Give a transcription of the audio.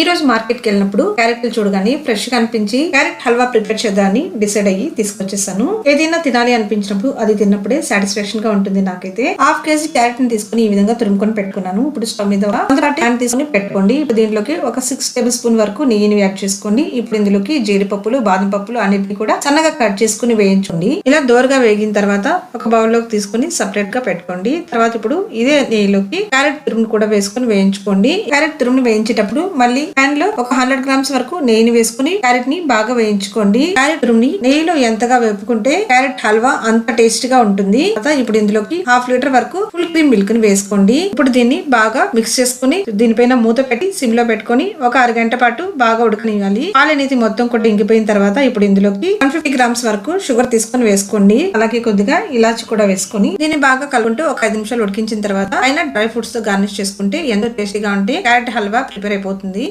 ఈ రోజు మార్కెట్కి వెళ్ళినప్పుడు క్యారెట్లు చూడగానే ఫ్రెష్గా అనిపించి క్యారెట్ హల్వా ప్రిపేర్ చేద్దామని డిసైడ్ అయ్యి తీసుకొచ్చేసాను. ఏదైనా తినాలి అనిపించినప్పుడు అది తిన్నప్పుడే సాటిస్ఫాక్షన్గా ఉంటుంది నాకైతే. హాఫ్ కేజీ క్యారెట్ని తీసుకుని ఈ విధంగా తురుముకొని పెట్టుకున్నాను. ఇప్పుడు స్టవ్ మీద ప్యాన్ తీసుకుని పెట్టుకోండి. ఇప్పుడు దీంట్లోకి ఒక సిక్స్ టేబుల్ స్పూన్ వరకు నెయ్యిని యాడ్ చేసుకోండి. ఇప్పుడు ఇందులోకి జీడిపప్పులు బాదం పప్పులు అన్నిటిని కూడా సన్నగా కట్ చేసుకుని వేయించండి ఇలా దోరగా వేగిన తర్వాత ఒక బౌల్లోకి తీసుకుని సపరేట్గా పెట్టుకోండి. తర్వాత ఇప్పుడు ఇదే నెయ్యిలోకి క్యారెట్ తురుమును కూడా వేసుకుని వేయించుకోండి. క్యారెట్ తురుమును వేయించేటప్పుడు మళ్ళీ ప్యాన్లో ఒక హండ్రెడ్ గ్రామ్స్ వరకు నెయ్యిని వేసుకుని క్యారెట్ని బాగా వేయించుకోండి. క్యారెట్ని నెయ్యిలో ఎంతగా వేపుకుంటే క్యారెట్ హల్వా అంత టేస్ట్గా ఉంటుంది ఇప్పుడు ఇందులోకి హాఫ్ లీటర్ వరకు ఫుల్ క్రీమ్ మిల్క్ని వేసుకోండి. ఇప్పుడు దీన్ని బాగా మిక్స్ చేసుకుని దీనిపైన మూత పెట్టి సిమ్లో పెట్టుకొని ఒక అరగంట పాటు బాగా ఉడకనివ్వాలి పాలు అనేది మొత్తం కూడా ఇంకిపోయిన తర్వాత ఇప్పుడు ఇందులోకి వన్ ఫిఫ్టీ గ్రామ్స్ వరకు షుగర్ తీసుకొని వేసుకోండి. అలాగే కొద్దిగా ఇలాచి కూడా వేసుకొని దీన్ని బాగా కలుపుకుంటూ ఒక ఐదు నిమిషాలు ఉడికించిన తర్వాత ఆయన డ్రై ఫ్రూట్స్తో గార్నిష్ చేసుకుంటే ఎంతో టేస్టీగా ఉంటే క్యారెట్ హల్వా ప్రిపేర్ అయిపోతుంది.